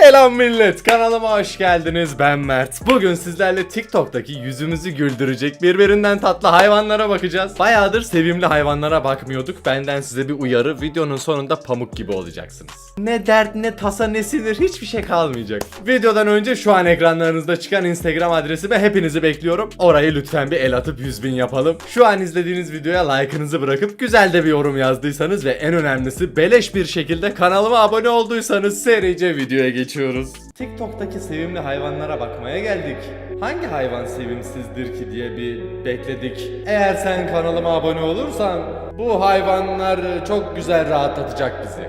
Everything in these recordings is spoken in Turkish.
Selam millet kanalıma hoş geldiniz. Ben Mert. Bugün sizlerle TikTok'taki yüzümüzü güldürecek birbirinden tatlı hayvanlara bakacağız. Bayağıdır sevimli hayvanlara bakmıyorduk. Benden size bir uyarı videonun sonunda pamuk gibi olacaksınız. Ne dert ne tasa ne sinir hiçbir şey kalmayacak. Videodan önce şu an ekranlarınızda çıkan Instagram adresime hepinizi bekliyorum. Orayı lütfen bir el atıp 100 bin yapalım. Şu an izlediğiniz videoya like'ınızı bırakıp güzel de bir yorum yazdıysanız Ve en önemlisi beleş bir şekilde kanalıma abone olduysanız serice videoya geçiyoruz. TikTok'taki sevimli hayvanlara bakmaya geldik. Hangi hayvan sevimsizdir ki diye bir bekledik. Eğer sen kanalıma abone olursan bu hayvanlar çok güzel rahatlatacak bizi.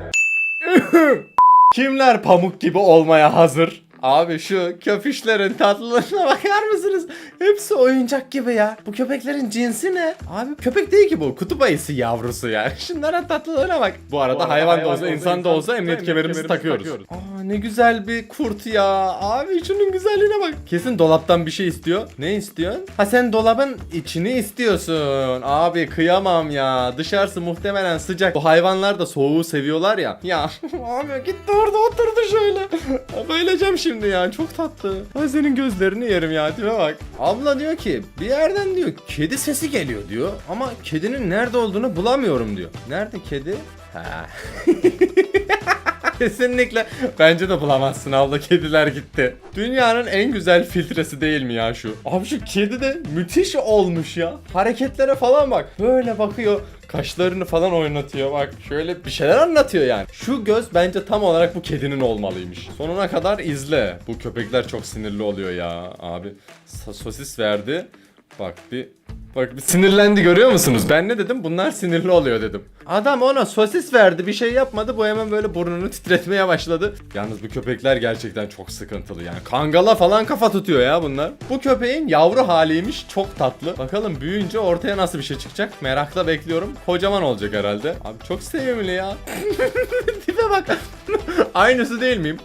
Kimler pamuk gibi olmaya hazır? Abi şu köpüşlerin tatlılığına bakar mısınız? Hepsi oyuncak gibi ya. Bu köpeklerin cinsi ne? Abi köpek değil ki bu. Kutup ayısı yavrusu ya. Şunlara tatlılığına bak. Bu arada, Bu arada hayvan da hayvan olsa, da insan da olsa emniyet kemerimizi takıyoruz. Aa ne güzel bir kurt ya. Abi şunun güzelliğine bak. Kesin dolaptan bir şey istiyor. Ne istiyorsun? Ha sen dolabın içini istiyorsun. Abi kıyamam ya. Dışarısı muhtemelen sıcak. Bu hayvanlar da soğuğu seviyorlar ya. Ya abi gitti orada oturdu şöyle. Bayılacağım şimdi ya. Çok tatlı. Ay senin gözlerini yerim ya. Tipe bak. Abla diyor ki bir yerden diyor kedi sesi geliyor diyor. Ama kedinin nerede olduğunu bulamıyorum diyor. Nerede kedi? Ha. Kesinlikle. Bence de bulamazsın abla kediler gitti. Dünyanın en güzel filtresi değil mi ya şu? Abi şu kedi de müthiş olmuş ya. Hareketlere falan bak. Böyle bakıyor. Kaşlarını falan oynatıyor bak. Şöyle bir şeyler anlatıyor yani. Şu göz bence tam olarak bu kedinin olmalıymış. Sonuna kadar izle. Bu köpekler çok sinirli oluyor ya abi. Sosis verdi. Bak bir Bak sinirlendi görüyor musunuz? Ben ne dedim? Bunlar sinirli oluyor dedim. Adam ona sosis verdi bir şey yapmadı. Bu hemen böyle burnunu titretmeye başladı. Yalnız bu köpekler gerçekten çok sıkıntılı yani. Kangala falan kafa tutuyor ya bunlar. Bu köpeğin yavru haliymiş. Çok tatlı. Bakalım büyüyünce ortaya nasıl bir şey çıkacak? Merakla bekliyorum. Kocaman olacak herhalde. Abi çok sevimli ya. Tipe bak. Aynısı değil miyim?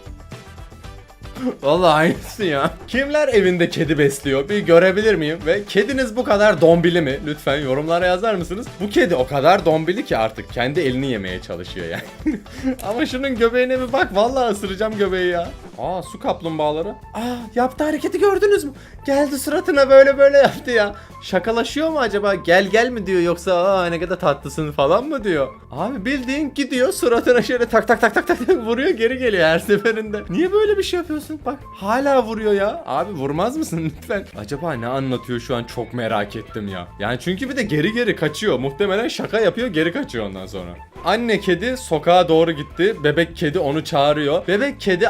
Vallahi aynısı ya. Kimler evinde kedi besliyor? Bir görebilir miyim? Ve kediniz bu kadar dombili mi? Lütfen yorumlara yazar mısınız? Bu kedi o kadar dombili ki artık kendi elini yemeye çalışıyor yani. Ama şunun göbeğine bir bak. Vallahi ısıracağım göbeği ya. Aa su kaplumbağaları. Aa yaptı hareketi gördünüz mü? Geldi suratına böyle böyle yaptı ya. Şakalaşıyor mu acaba? Gel gel mi diyor yoksa aa ne kadar tatlısın falan mı diyor? Abi bildiğin gidiyor suratına şöyle tak tak tak tak tak vuruyor geri geliyor her seferinde. Niye böyle bir şey yapıyorsun? Bak hala vuruyor ya. Abi vurmaz mısın lütfen? Acaba ne anlatıyor şu an çok merak ettim ya. Yani çünkü bir de geri geri kaçıyor. Muhtemelen şaka yapıyor geri kaçıyor ondan sonra. Anne kedi sokağa doğru gitti. Bebek kedi onu çağırıyor. Bebek kedi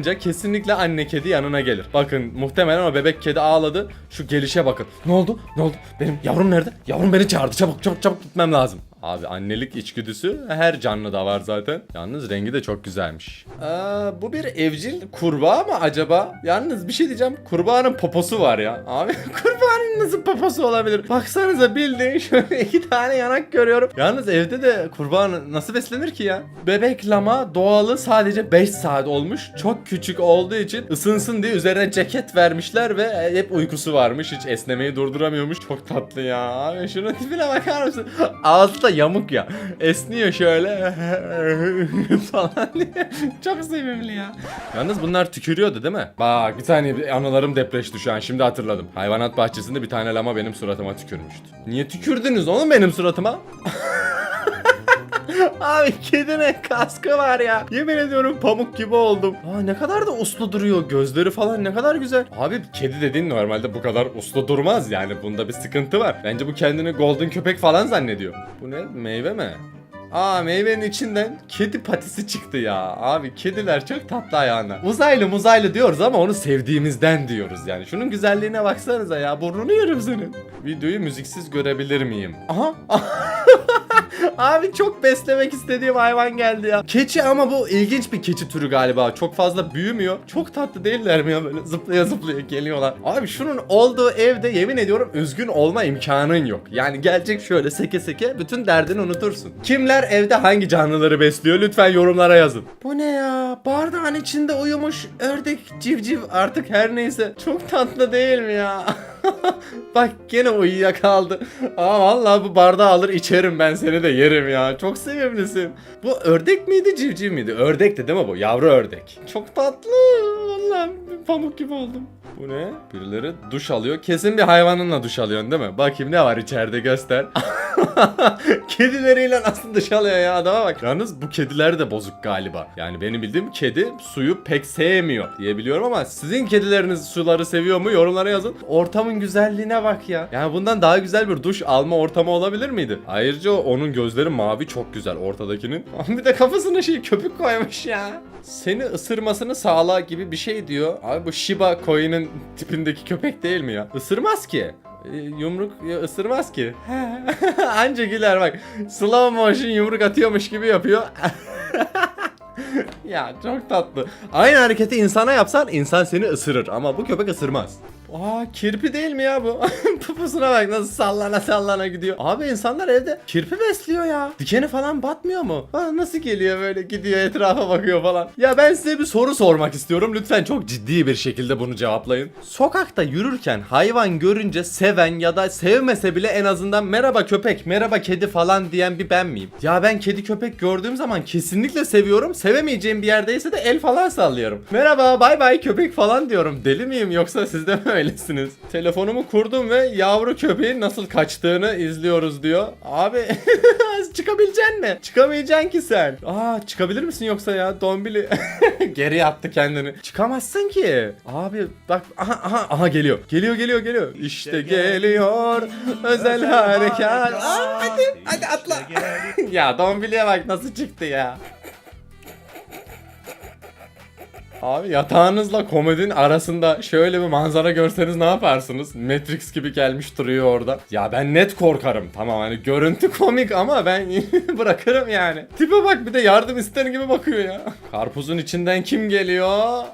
ağlayınca kesinlikle anne kedi yanına gelir. Bakın muhtemelen o bebek kedi ağladı. Şu gelişe bakın. Ne oldu? Ne oldu? Benim yavrum nerede? Yavrum beni çağırdı. Çabuk çabuk çabuk gitmem lazım. Abi annelik içgüdüsü her canlıda var zaten. Yalnız rengi de çok güzelmiş. Aa, bu bir evcil kurbağa mı acaba? Yalnız bir şey diyeceğim. Kurbağanın poposu var ya. Abi kurbağanın nasıl poposu olabilir? Baksanıza bildiğin şöyle iki tane yanak görüyorum. Yalnız evde de kurbağa nasıl beslenir ki ya? Bebek lama doğalı sadece 5 saat olmuş. Çok küçük olduğu için ısınsın diye üzerine ceket vermişler ve hep uykusu varmış. Hiç esnemeyi durduramıyormuş. Çok tatlı ya. Abi şunun tipine bakar mısın? Ağzı da yamuk ya. Esniyor şöyle falan diye. Çok sevimli ya. Yalnız bunlar tükürüyordu değil mi? Bak bir saniye anılarım depreşti şu an. Şimdi hatırladım. Hayvanat bahçesinde bir tane lama benim suratıma tükürmüştü. Niye tükürdünüz oğlum benim suratıma? Abi kedine kaskı var ya. Yemin ediyorum pamuk gibi oldum. Aa ne kadar da uslu duruyor. Gözleri falan ne kadar güzel. Abi kedi dediğin normalde bu kadar uslu durmaz yani. Bunda bir sıkıntı var. Bence bu kendini golden köpek falan zannediyor. Bu ne? Meyve mi? Aa meyvenin içinden kedi patisi çıktı ya. Abi kediler çok tatlı hayvanlar. Uzaylı muzaylı diyoruz ama onu sevdiğimizden diyoruz yani. Şunun güzelliğine baksanıza ya. Burnunu yerim senin. Videoyu müziksiz görebilir miyim? Aha. Abi çok beslemek istediğim hayvan geldi ya. Keçi ama bu ilginç bir keçi türü galiba. Çok fazla büyümüyor. Çok tatlı değiller mi ya böyle zıplaya zıplaya geliyorlar. Abi şunun olduğu evde yemin ediyorum üzgün olma imkanın yok. Yani gelecek şöyle seke seke bütün derdini unutursun. Kimler evde hangi canlıları besliyor lütfen yorumlara yazın. Bu ne ya? Bardağın içinde uyumuş ördek civciv artık her neyse. Çok tatlı değil mi ya? Bak gene uyuyakaldı. Aa vallahi bu bardağı alır içerim ben seni de yerim ya. Çok sevimlisin. Bu ördek miydi civciv miydi? Ördekti değil mi bu? Yavru ördek. Çok tatlı. Vallahi pamuk gibi oldum. Bu ne? Birileri duş alıyor. Kesin bir hayvanınla duş alıyorsun değil mi? Bakayım ne var içeride göster. Kedileriyle nasıl duş alıyor ya adama bak. Yalnız bu kediler de bozuk galiba. Yani benim bildiğim kedi suyu pek sevmiyor diyebiliyorum ama sizin kedileriniz suları seviyor mu? Yorumlara yazın. Ortamın güzelliğine bak ya. Yani bundan daha güzel bir duş alma ortamı olabilir miydi? Ayrıca onun gözleri mavi çok güzel ortadakinin. bir de kafasına şey köpük koymuş ya. Seni ısırmasını sağla gibi bir şey diyor. Abi bu Shiba Koi'nin tipindeki köpek değil mi ya? Isırmaz ki. E, Yumruk ısırmaz ki. Anca güler bak. Slow motion yumruk atıyormuş gibi yapıyor. ya çok tatlı. Aynı hareketi insana yapsan insan seni ısırır ama bu köpek ısırmaz. Aa kirpi değil mi ya bu? Pupusuna bak nasıl sallana sallana gidiyor. Abi insanlar evde kirpi besliyor ya. Dikeni falan batmıyor mu? Aa, nasıl geliyor böyle gidiyor etrafa bakıyor falan. Ya ben size bir soru sormak istiyorum. Lütfen çok ciddi bir şekilde bunu cevaplayın. Sokakta yürürken hayvan görünce seven ya da sevmese bile en azından merhaba köpek, merhaba kedi falan diyen bir ben miyim? Ya ben kedi köpek gördüğüm zaman kesinlikle seviyorum. Sevemeyeceğim bir yerdeyse de el falan sallıyorum. Merhaba bay bay köpek falan diyorum. Deli miyim yoksa siz de mi öylesiniz? Telefonumu kurdum ve yavru köpeğin nasıl kaçtığını izliyoruz diyor. Abi çıkabileceksin mi? Çıkamayacaksın ki sen. Aa çıkabilir misin yoksa ya Dombili? Geri attı kendini. Çıkamazsın ki. Abi bak aha aha aha geliyor. Geliyor geliyor geliyor. İşte geliyor özel harekat. Aa, hadi hadi atla. ya Dombili'ye bak nasıl çıktı ya. Abi yatağınızla komodinin arasında şöyle bir manzara görseniz ne yaparsınız? Matrix gibi gelmiş duruyor orada. Ya ben net korkarım. Tamam hani görüntü komik ama ben bırakırım yani. Tipe bak bir de yardım ister gibi bakıyor ya. Karpuzun içinden kim geliyor?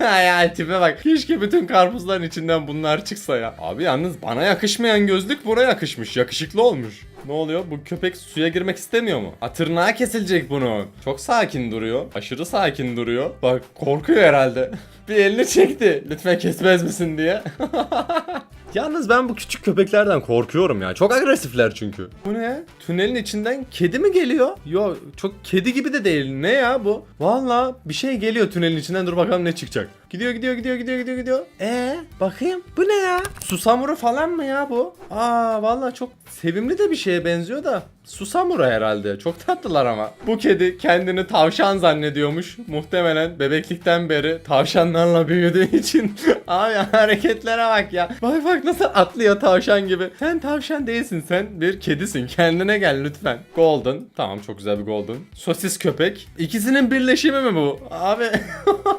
ya tipe bak. Keşke bütün karpuzların içinden bunlar çıksa ya. Abi yalnız bana yakışmayan gözlük buna yakışmış. Yakışıklı olmuş. Ne oluyor? Bu köpek suya girmek istemiyor mu? A tırnağı kesilecek bunu. Çok sakin duruyor. Aşırı sakin duruyor. Bak korkuyor herhalde. bir elini çekti. Lütfen kesmez misin diye. Yalnız ben bu küçük köpeklerden korkuyorum ya. Çok agresifler çünkü. Bu ne? Tünelin içinden kedi mi geliyor? Yo çok kedi gibi de değil. Ne ya bu? Valla bir şey geliyor tünelin içinden. Dur bakalım ne çıkacak. Gidiyor gidiyor gidiyor gidiyor gidiyor gidiyor. Ee bakayım. Bu ne ya? Susamuru falan mı ya bu? Aa valla çok sevimli de bir şeye benziyor da. Susamuru herhalde. Çok tatlılar ama. Bu kedi kendini tavşan zannediyormuş. Muhtemelen bebeklikten beri tavşanlarla büyüdüğü için. Abi hareketlere bak ya. Bak bak nasıl atlıyor tavşan gibi. Sen tavşan değilsin. Sen bir kedisin. Kendine gel lütfen. Golden. Tamam çok güzel bir golden. Sosis köpek. İkisinin birleşimi mi bu? Abi.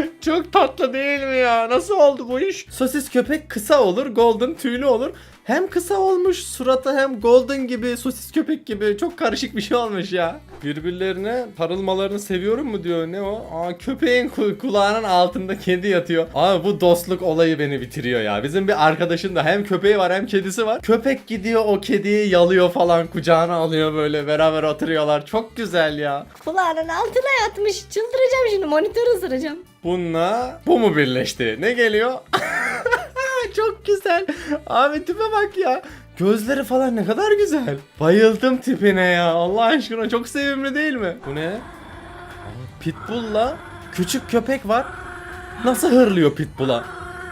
çok tatlı değil mi ya? Nasıl oldu bu iş? Sosis köpek kısa olur. Golden tüylü olur. Hem kısa olmuş suratı hem golden gibi sosis köpek gibi çok karışık bir şey olmuş ya. Birbirlerine sarılmalarını seviyorum mu diyor ne o? Aa köpeğin ku- kulağının altında kedi yatıyor. Abi bu dostluk olayı beni bitiriyor ya. Bizim bir arkadaşın da hem köpeği var hem kedisi var. Köpek gidiyor o kediyi yalıyor falan kucağına alıyor böyle beraber oturuyorlar. Çok güzel ya. Kulağının altına yatmış. Çıldıracağım şimdi monitör ısıracağım. Bununla bu mu birleşti? Ne geliyor? Çok güzel. Abi tipe bak ya. Gözleri falan ne kadar güzel. Bayıldım tipine ya. Allah aşkına çok sevimli değil mi? Bu ne? Pitbull'la küçük köpek var. Nasıl hırlıyor Pitbull'a?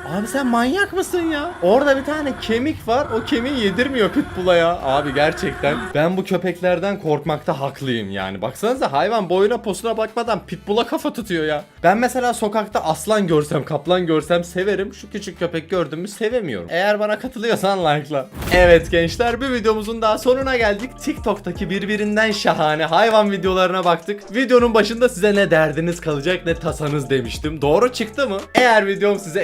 Abi sen manyak mısın ya? Orada bir tane kemik var. O kemiği yedirmiyor Pitbull'a ya. Abi gerçekten ben bu köpeklerden korkmakta haklıyım yani. Baksanıza hayvan boyuna posuna bakmadan Pitbull'a kafa tutuyor ya. Ben mesela sokakta aslan görsem, kaplan görsem severim. Şu küçük köpek gördüm mü sevemiyorum. Eğer bana katılıyorsan like'la. Evet gençler bir videomuzun daha sonuna geldik. TikTok'taki birbirinden şahane hayvan videolarına baktık. Videonun başında size ne derdiniz kalacak ne tasanız demiştim. Doğru çıktı mı? Eğer videom sizi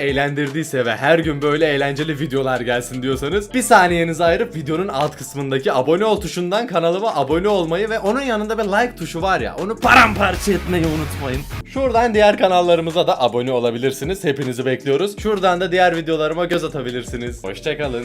eğlendirdiyse ve her gün böyle eğlenceli videolar gelsin diyorsanız bir saniyenizi ayırıp videonun alt kısmındaki abone ol tuşundan kanalıma abone olmayı ve onun yanında bir like tuşu var ya onu paramparça etmeyi unutmayın. Şuradan diğer kanallarımıza da abone olabilirsiniz. Hepinizi bekliyoruz. Şuradan da diğer videolarıma göz atabilirsiniz. Hoşçakalın.